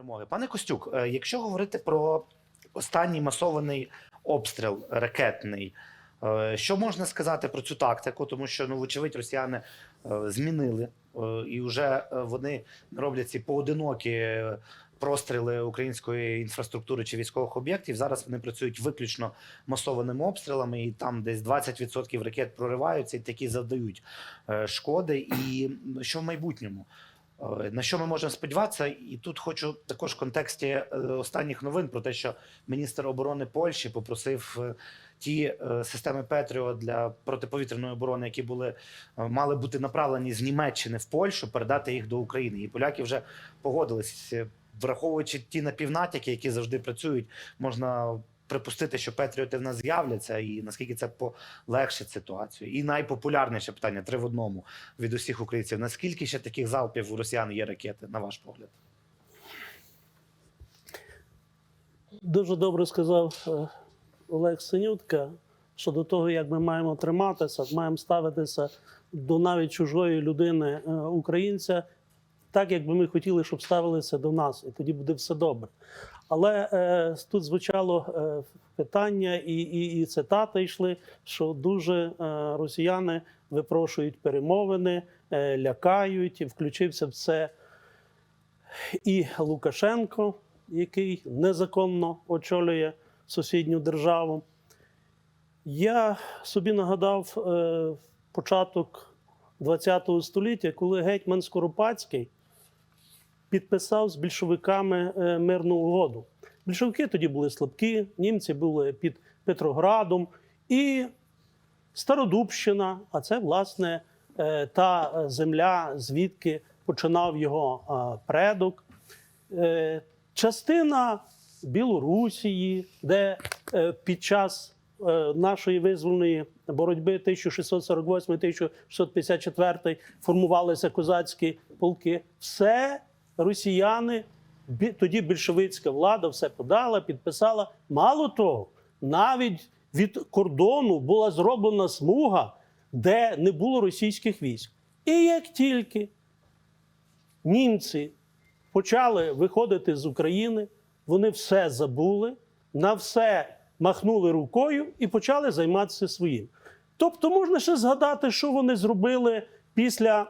перемоги. Пане Костюк, е, якщо говорити про останній масований обстріл ракетний, е, що можна сказати про цю тактику? Тому що, ну, вочевидь, росіяни е, змінили і вже вони роблять ці поодинокі простріли української інфраструктури чи військових об'єктів. Зараз вони працюють виключно масованими обстрілами, і там десь 20% ракет прориваються і такі завдають шкоди. І що в майбутньому? Е, На що ми можемо сподіватися? І тут хочу також в контексті е, останніх новин про те, що міністр оборони Польщі попросив е, ті системи Петріо для протиповітряної оборони, які були мали бути направлені з Німеччини в Польщу, передати їх до України. І поляки вже погодились, враховуючи ті напівнатяки, які завжди працюють, можна. Припустити, що Петріоти в нас з'являться, і наскільки це полегшить ситуацію. І найпопулярніше питання три в одному від усіх українців. Наскільки ще таких залпів у росіян є ракети, на ваш погляд? Дуже добре сказав е, Олег Синютка щодо того, як ми маємо триматися, маємо ставитися до навіть чужої людини, е, українця, так, як би ми хотіли, щоб ставилися до нас, і тоді буде все добре. Але е, тут звучало е, питання, і, і, і цитати йшли, що дуже е, росіяни випрошують перемовини, е, лякають, і включився в це і Лукашенко, який незаконно очолює сусідню державу. Я собі нагадав е, початок ХХ століття, коли гетьман Скоропадський підписав з більшовиками е, мирну угоду. Більшовики тоді були слабкі, німці були під Петроградом і Стародубщина, а це, власне, е, та е, земля, звідки починав його предок. Частина Білорусії, де під час нашої визвольної боротьби 1648-1654 формувалися козацькі полки, все росіяни, тоді більшовицька влада все подала, підписала. Мало того, навіть від кордону була зроблена смуга, де не було російських військ. І як тільки німці почали виходити з України, вони все забули, на все махнули рукою і почали займатися своїм. Тобто можна ще згадати, що вони зробили після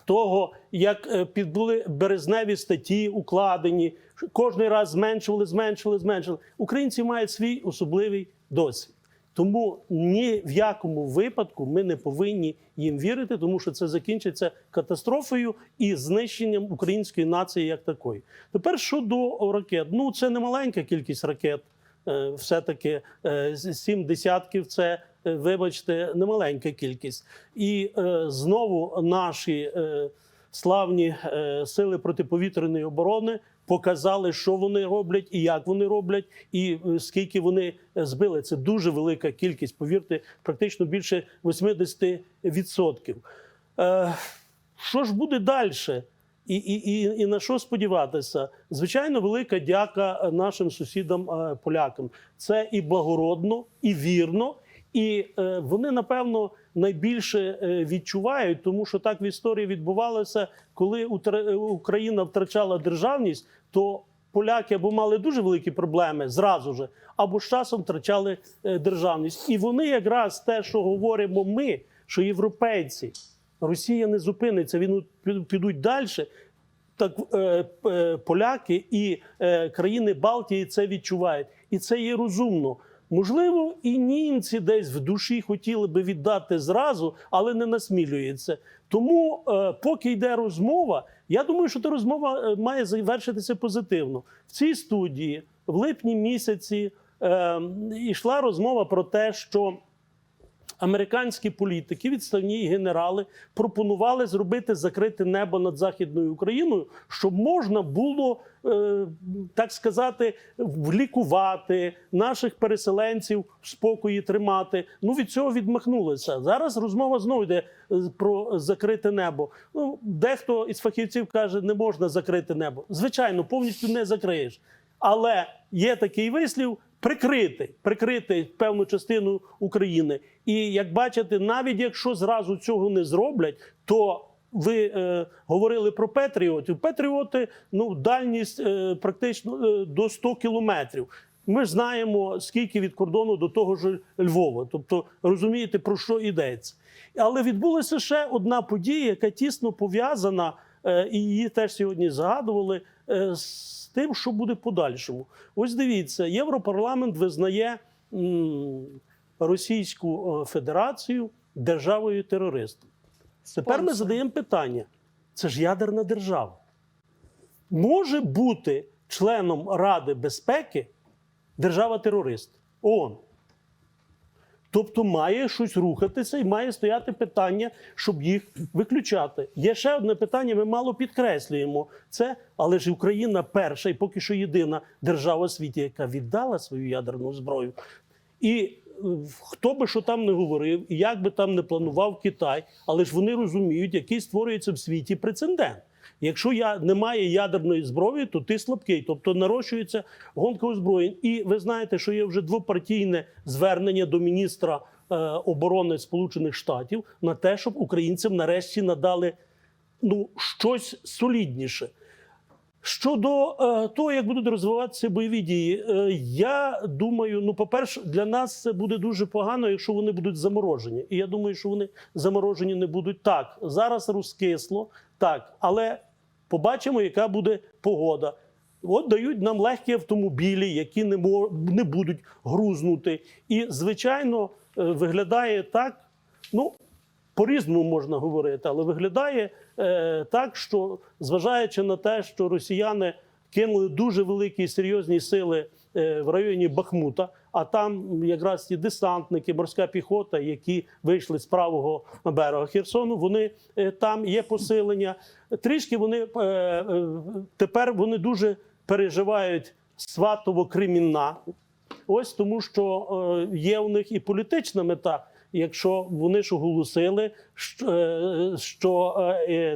того, як е, під були березневі статті укладені, кожний раз зменшували, зменшували, зменшували. Українці мають свій особливий досвід. Тому ні в якому випадку ми не повинні їм вірити, тому що це закінчиться катастрофою і знищенням української нації як такої. Тепер щодо ракет, ну це не маленька кількість ракет. Е, Все-таки е, сім десятків це, вибачте, немаленька кількість. І е, знову наші е, славні е, сили протиповітряної оборони показали, що вони роблять і як вони роблять, і е, скільки вони збили. Це дуже велика кількість. Повірте, практично більше 80%. Е, що ж буде далі? І, і, і, і на що сподіватися? Звичайно, велика дяка нашим сусідам е. Це і благородно, і вірно, і е, вони напевно найбільше е, відчувають, тому що так в історії відбувалося, коли Утра- Україна втрачала державність, то поляки або мали дуже великі проблеми зразу ж, або з часом втрачали е, державність. І вони якраз те, що говоримо ми, що європейці. Росія не зупиниться, він підуть далі. Так е, е, поляки і е, країни Балтії це відчувають, і це є розумно. Можливо, і німці десь в душі хотіли би віддати зразу, але не насмілюється. Тому, е, поки йде розмова, я думаю, що та розмова е, має завершитися позитивно. В цій студії в липні місяці е, йшла розмова про те, що американські політики, відставні генерали пропонували зробити закрите небо над західною Україною, щоб можна було, е, так сказати, влікувати наших переселенців в спокої тримати. Ну від цього відмахнулися. Зараз розмова знову йде е, про закрите небо. Ну дехто із фахівців каже, не можна закрити небо. Звичайно, повністю не закриєш. Але є такий вислів прикрити, прикрити певну частину України. І як бачите, навіть якщо зразу цього не зроблять, то ви е, говорили про Петріотів. Петріоти, ну, дальність е, практично е, до 100 кілометрів. Ми знаємо, скільки від кордону до того ж Львова. Тобто розумієте, про що йдеться. Але відбулася ще одна подія, яка тісно пов'язана, і її теж сьогодні згадували, е, з тим, що буде подальшому. Ось дивіться, Європарламент визнає Російську е, Федерацію державою терористом. Тепер ми задаємо питання: це ж ядерна держава. Може бути членом Ради безпеки держава-терорист ООН. Тобто має щось рухатися і має стояти питання, щоб їх виключати. Є ще одне питання, ми мало підкреслюємо це, але ж Україна перша і поки що єдина держава світі, яка віддала свою ядерну зброю. І е, хто би що там не говорив, і як би там не планував Китай, але ж вони розуміють, який створюється в світі прецедент. Якщо я немає ядерної зброї, то ти слабкий, тобто нарощується гонка озброєнь. І ви знаєте, що є вже двопартійне звернення до міністра е, оборони Сполучених Штатів на те, щоб українцям нарешті надали ну щось солідніше. Щодо е, того, як будуть розвиватися бойові дії, е, я думаю, ну, по-перше, для нас це буде дуже погано, якщо вони будуть заморожені. І я думаю, що вони заморожені не будуть так. Зараз розкисло, так, але побачимо, яка буде погода. От дають нам легкі автомобілі, які не, мо- не будуть грузнути. І, звичайно, е, виглядає так, ну, по-різному можна говорити, але виглядає е, так, що зважаючи на те, що росіяни кинули дуже великі і серйозні сили е, в районі Бахмута, а там якраз ті десантники, морська піхота, які вийшли з правого берега Херсону, вони е, там є посилення. Трішки вони е, е, тепер вони дуже переживають сватово-кримінна. Ось тому, що є у них і політична мета. Якщо вони ж оголосили, що, що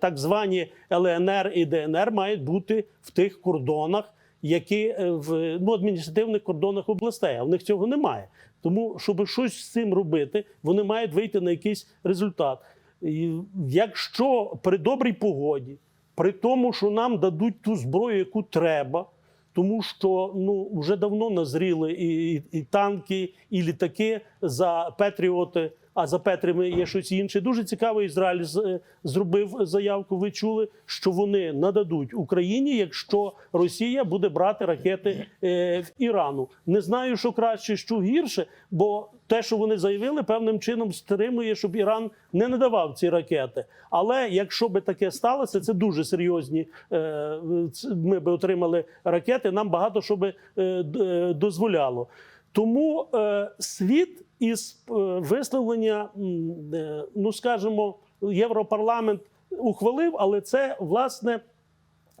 так звані ЛНР і ДНР мають бути в тих кордонах, які е, в ну, адміністративних кордонах областей, а в них цього немає. Тому, щоб щось з цим робити, вони мають вийти на якийсь результат. І якщо при добрій погоді, при тому, що нам дадуть ту зброю, яку треба, тому що ну вже давно назріли і, і, і танки, і літаки за Петріоти. А за Петрами є щось інше. Дуже цікаво. Ізраїль е, зробив заявку. Ви чули, що вони нададуть Україні, якщо Росія буде брати ракети е, в Ірану. Не знаю, що краще, що гірше, бо те, що вони заявили, певним чином стримує, щоб Іран не надавав ці ракети. Але якщо би таке сталося, це дуже серйозні. е, Ми би отримали ракети. Нам багато що би дозволяло. Тому е, світ із е, висловлення, е, ну скажімо, Європарламент ухвалив, але це власне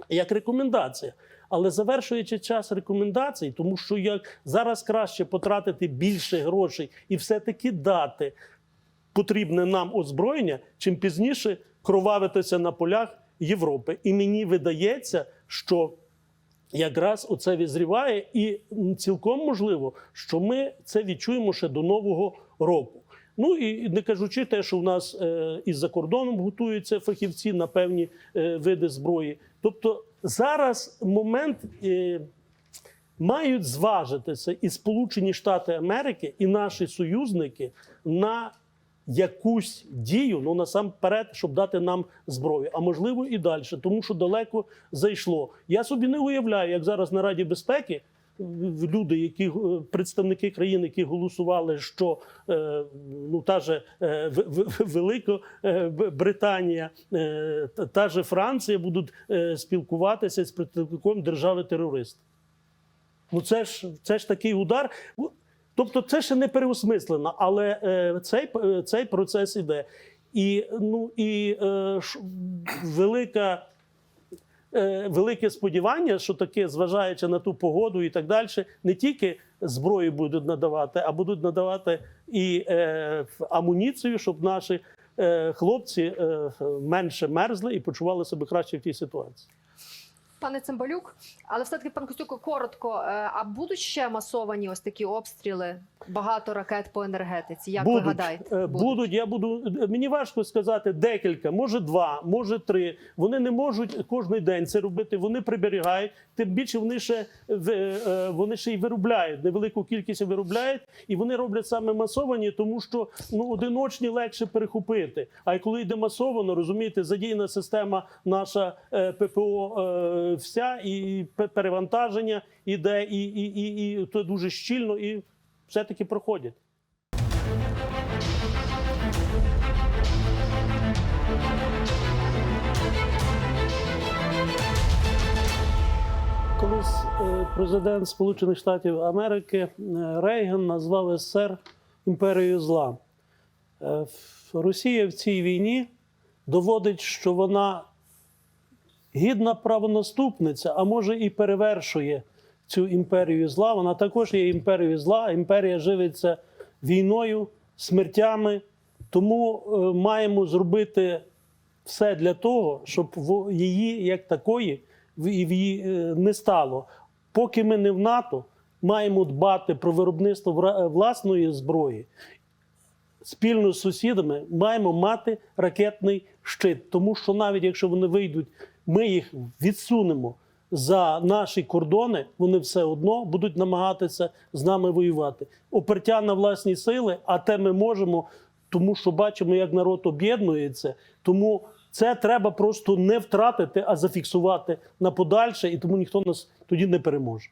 як рекомендація. Але завершуючи час рекомендацій, тому що як зараз краще потратити більше грошей і все-таки дати потрібне нам озброєння, чим пізніше кровавитися на полях Європи. І мені видається, що якраз оце відзріває, і цілком можливо, що ми це відчуємо ще до нового року. Ну і не кажучи те, що в нас е, із-за кордоном готуються фахівці на певні е, види зброї. Тобто зараз момент е, мають зважитися і Сполучені Штати Америки, і наші союзники на якусь дію, ну насамперед, щоб дати нам зброю, а можливо і далі, тому що далеко зайшло. Я собі не уявляю, як зараз на Раді безпеки. Люди, які е, представники країн, які голосували, що е, ну та же е, Велика Британія, та, же Франція будуть спілкуватися з представником держави терориста. Ну це ж це ж такий удар. Тобто, це ще не переосмислено, але е, цей, е, цей процес іде. І, ну, і е, ш, велика, е, велике сподівання, що таке, зважаючи на ту погоду і так далі, не тільки зброю будуть надавати, а будуть надавати і е, амуніцію, щоб наші е, хлопці е, менше мерзли і почували себе краще в тій ситуації. Пане Цимбалюк, але все-таки пан Костюк, коротко. е, А будуть ще масовані ось такі обстріли? Багато ракет по енергетиці. Як ви будуть, гадаєте? е, будуть. Я буду мені важко сказати декілька, може два, може три. Вони не можуть кожен день це робити. Вони приберігають. Тим більше вони ще е, вони ще й виробляють невелику кількість виробляють, і вони роблять саме масовані, тому що ну одиночні легше перехопити. А коли йде масовано, розумієте, задіяна система наша е, ППО е, вся і перевантаження іде, і, і, і, і то дуже щільно і все-таки проходять. Колись е, президент Сполучених Штатів Америки е, Рейган назвав СССР імперією зла. Е, Росія в цій війні доводить, що вона гідна правонаступниця, а може і перевершує цю імперію зла. Вона також є імперією зла. Імперія живиться війною, смертями. Тому е, маємо зробити все для того, щоб в- її як такої е, не стало. Поки ми не в НАТО, маємо дбати про виробництво власної зброї. Спільно з сусідами маємо мати ракетний щит, тому що навіть якщо вони вийдуть, ми їх відсунемо за наші кордони, вони все одно будуть намагатися з нами воювати. Опертя на власні сили, а те ми можемо, тому що бачимо, як народ об'єднується. Тому це треба просто не втратити, а зафіксувати на подальше, і тому ніхто нас тоді не переможе.